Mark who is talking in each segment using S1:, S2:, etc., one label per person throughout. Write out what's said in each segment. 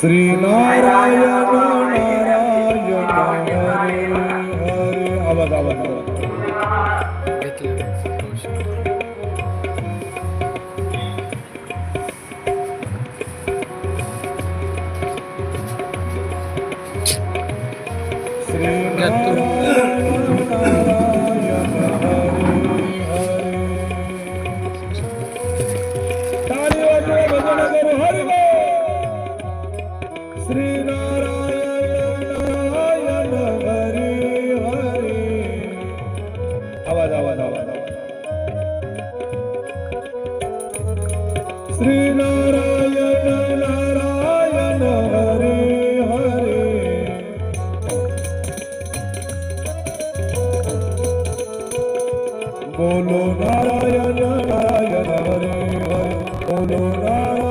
S1: श्री नारायण नारायण हरे हरे आवाज आवाज आवाज श्री वाजवा भजन करू हरी बोल. श्री नारायण नारायण हरी हरी आवाज आवाज आवाज आवाज श्री नारायण नारायण हरी हरी बोलो नारायण नारायण हरे हरे बोलो नारायण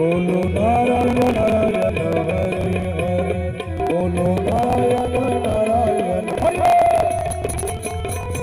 S1: ও নারায়ণ নারায়ণ